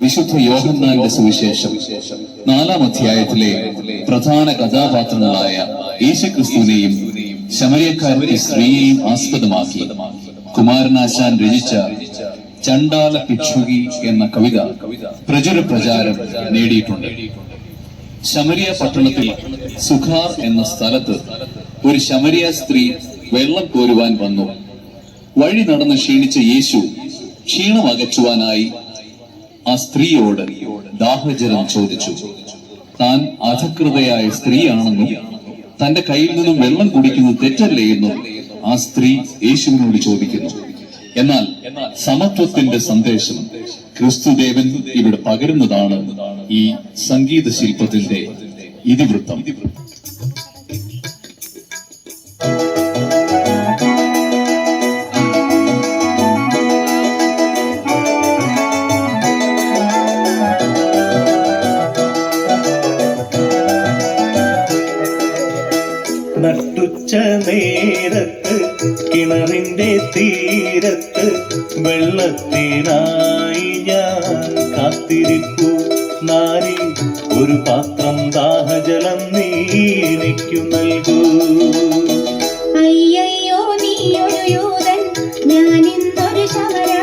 വിശുദ്ധ യോഹന്നാന്റെ സുവിശേഷം നാലാം അധ്യായത്തിലെ പ്രധാന കഥാപാത്രങ്ങളായ യേശുക്രിസ്തുവിനെയും ശമരിയക്കാരുടെ സ്ത്രീയെയും ആസ്പദമാക്കി. കുമാരനാശാൻ രചിച്ച ചണ്ടാല പിക്ഷുകി എന്ന കവിത പ്രചുര പ്രചാരം നേടിയിട്ടുണ്ട്. ശമരിയ പട്ടണത്തിൽ സുഖാർ എന്ന സ്ഥലത്ത് ഒരു ശമരിയ സ്ത്രീ വെള്ളം കോരുവാൻ വന്നു. വഴി നടന്ന് ക്ഷീണിച്ച യേശു ക്ഷീണം അകറ്റുവാനായി ആ സ്ത്രീയോട് ദാഹജലം ചോദിച്ചു. താൻ അധകൃതയായ സ്ത്രീയാണെന്നും തന്റെ കയ്യിൽ നിന്നും വെള്ളം കുടിക്കുന്നത് തെറ്റല്ലേ എന്നും ആ സ്ത്രീ യേശുവിനോട് ചോദിക്കുന്നു. എന്നാൽ സമത്വത്തിന്റെ സന്ദേശം ക്രിസ്തുദേവൻ ഇവിടെ പകരുന്നതാണ് ഈ സംഗീത ശില്പത്തിന്റെ ഇതിവൃത്തം. നട്ടുച്ച നേരത്ത് കിണറിന്റെ തീരത്ത് വെള്ളത്തിനായി ഞാൻ കാത്തിരിപ്പു നാരി ഒരു പാത്രം ദാഹജലം നീ എനിക്കു നൽകൂ. നീ ഒരു യൂതൻ ഞാൻ ഇന്നൊരു ശമരായത്തി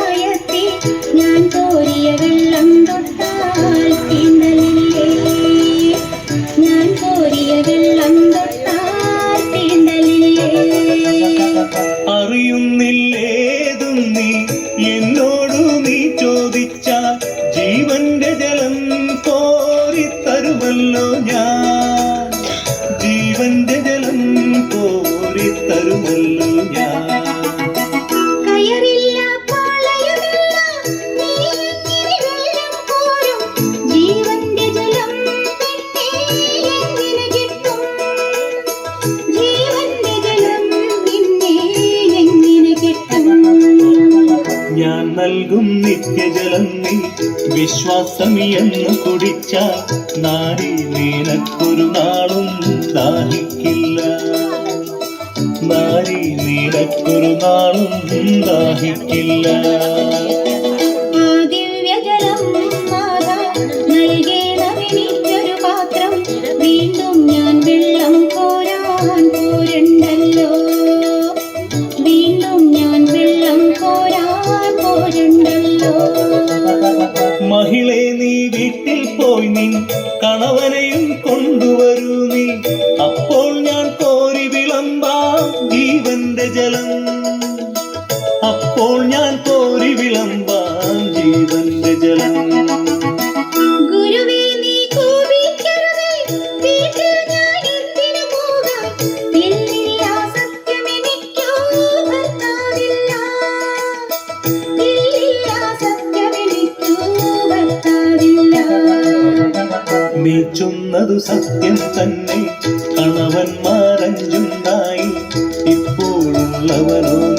ഞാൻ നൽകും നിത്യജലം നീ. വിശ്വാസം എന്ന് കുടിച്ച നാരി നിനക്കൊരു നാളും ദാഹിക്കില്ല പോരണ്ടല്ലോ. മഹിളെ നീ വീട്ടിൽ പോയി നീ കണവനെയും കൊണ്ടുവരൂ നീ. അപ്പോൾ ഞാൻ കോരി വിളമ്പാം ജീവന്റെ ജലം. നീ സത്യം തന്നെ. കണവന്മാരഞ്ചുണ്ടായി. ഇപ്പോഴുള്ളവനോ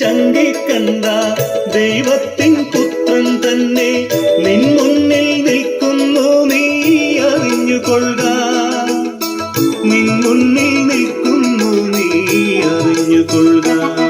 ചങ്കിക്കണ്ട ദൈവത്തിൻ പുത്രൻ തന്നെ നിൻ മുന്നിൽ നിൽക്കുന്നു. നീ അറിഞ്ഞുകൊള്ളുക. നിൻ മുന്നിൽ നിൽക്കുന്നു. നീ അറിഞ്ഞുകൊള്ളുക.